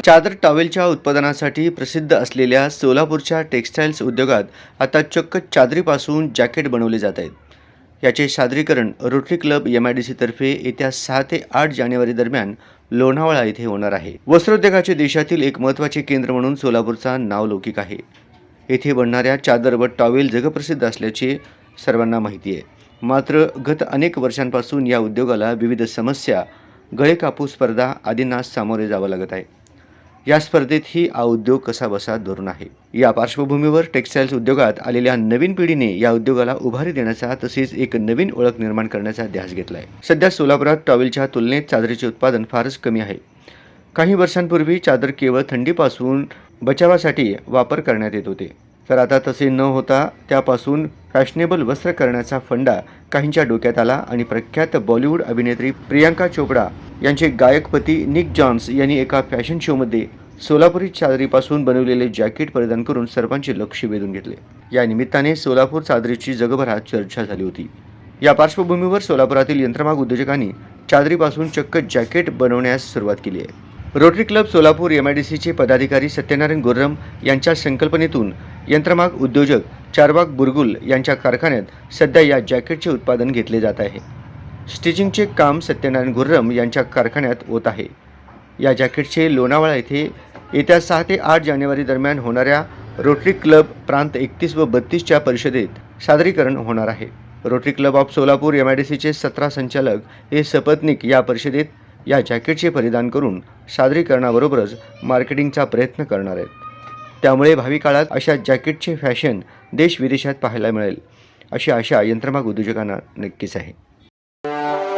चादर टॉवेलच्या उत्पादनासाठी प्रसिद्ध असलेल्या सोलापूरच्या टेक्स्टाईल्स उद्योगात आता चक्क चादरीपासून जॅकेट बनवले जात आहेत. याचे सादरीकरण rotary club M I D सीतर्फे येत्या सहा ते आठ जानेवारी दरम्यान लोणावळा येथे होणार आहे. वस्त्रोद्योगाचे देशातील एक महत्त्वाचे केंद्र म्हणून सोलापूरचा नावलौकिक आहे. येथे बनणाऱ्या चादर व टॉवेल जगप्रसिद्ध असल्याचे सर्वांना माहिती आहे. मात्र गत अनेक वर्षांपासून या उद्योगाला विविध समस्या गळे कापूस स्पर्धा आदींना सामोरे जावं लागत आहे. या स्पर्धेतही हा उद्योग कसा बसा धरून आहे. या पार्श्वभूमीवर टेक्स्टाईल्स उद्योगात आलेल्या नवीन पिढीने या उद्योगाला उभारी देण्याचा तसेच एक नवीन ओळख निर्माण करण्याचा ध्यास घेतला आहे सध्या सोलापुरात टॉवेलच्या तुलनेत चादरीचे उत्पादन फारच कमी आहे. काही वर्षांपूर्वी चादर केवळ थंडीपासून बचावासाठी वापर करण्यात येत होते. तर आता तसे न होता त्यापासून फॅशनेबल वस्त्र करण्याचा फंडा काहींच्या डोक्यात आला आणि प्रख्यात बॉलिवूड अभिनेत्री प्रियांका चोपडा यांचे गायकपती निक जॉन्स यांनी एका फॅशन शोमध्ये सोलापुरी चादरीपासून बनवलेले जॅकेट परिधान करून सर्वांचे लक्ष वेधून घेतले. या निमित्ताने सोलापूर चादरीची जगभरात चर्चा झाली होती. या पार्श्वभूमीवर सोलापुरातील यंत्रमाग उद्योजकांनी चादरीपासून चक्क जॅकेट बनवण्यास सुरुवात केली आहे. Rotary club Solapur M I D सीचे पदाधिकारी सत्यनारायण गोर्रम यांच्या संकल्पनेतून यंत्रमाग उद्योजक चारबाग बुरगुल यांच्या कारखान्यात सध्या या जॅकेटचे उत्पादन घेतले जात आहे. स्टिचिंगचे काम सत्यनारायण गुर्रम यांच्या कारखान्यात होत आहे. या जॅकेटचे लोणावळा येथे येत्या सहा ते आठ जानेवारी दरम्यान होणाऱ्या रोटरी क्लब प्रांत एकतीस व बत्तीसच्या परिषदेत सादरीकरण होणार आहे. Rotary club of Solapur M I D सीचे सतरा संचालक हे सपत्निक या परिषदेत या जॅकेटचे परिधान करून सादरीकरणाबरोबरच मार्केटिंगचा प्रयत्न करणार आहेत. त्यामुळे भावी काळात अशा जॅकेटचे फॅशन देश विदेशात पाहायला मिळेल. अशी आशा यंत्रमाग उद्योजकांना नक्कीच आहे. you.